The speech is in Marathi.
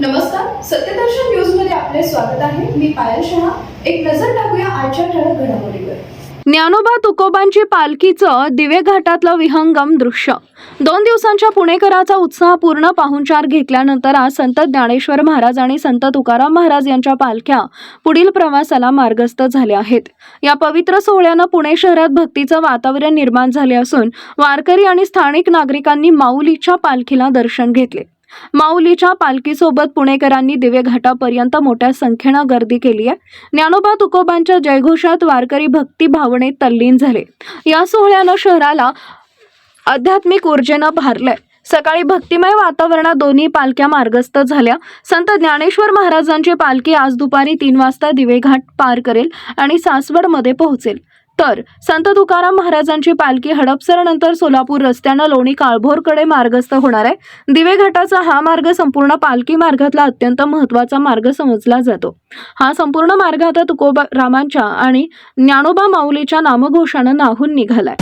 नमस्कार सत्यदर्शन न्यूजमध्ये आपले स्वागत आहे. मी पायल शहा. एक नजर टाकूया आजच्या ठळक घडामोडीवर. ज्ञानोबा तुकोबांची पालखीचं दिवे घाटातलं विहंगम दृश्य. दोन दिवसांच्या पुणेकराचा उत्साहपूर्ण पाहुणचार घेतल्यानंतर आज संत ज्ञानेश्वर महाराज आणि संत तुकाराम महाराज यांच्या पालख्या पुढील प्रवासाला मार्गस्थ झाल्या आहेत. या पवित्र सोहळ्यानं पुणे शहरात भक्तीचं वातावरण निर्माण झाले असून वारकरी आणि स्थानिक नागरिकांनी माऊलीच्या पालखीला दर्शन घेतले. माऊलीच्या पालखीसोबत पुणेकरांनी दिवे घाटापर्यंत मोठ्या संख्येनं गर्दी केली आहे. ज्ञानोबा तुकोबांच्या जयघोषात वारकरी भक्ती भावनेत तल्लीन झाले. या सोहळ्यानं शहराला आध्यात्मिक ऊर्जेनं भारलंय. सकाळी भक्तिमय वातावरणात दोन्ही पालख्या मार्गस्थ झाल्या. संत ज्ञानेश्वर महाराजांची पालखी आज दुपारी तीन वाजता दिवेघाट पार करेल आणि सासवडमध्ये पोहोचेल. तर संत तुकाराम महाराजांची पालखी हडपसरनंतर सोलापूर रस्त्यानं लोणी काळभोरकडे मार्गस्थ होणार आहे. दिवे घाटाचा हा मार्ग संपूर्ण पालखी मार्गातला अत्यंत महत्त्वाचा मार्ग समजला जातो. हा संपूर्ण मार्ग आता तुकोबा रामांच्या आणि ज्ञानोबा माऊलीच्या नामघोषानं नाहून निघालाय.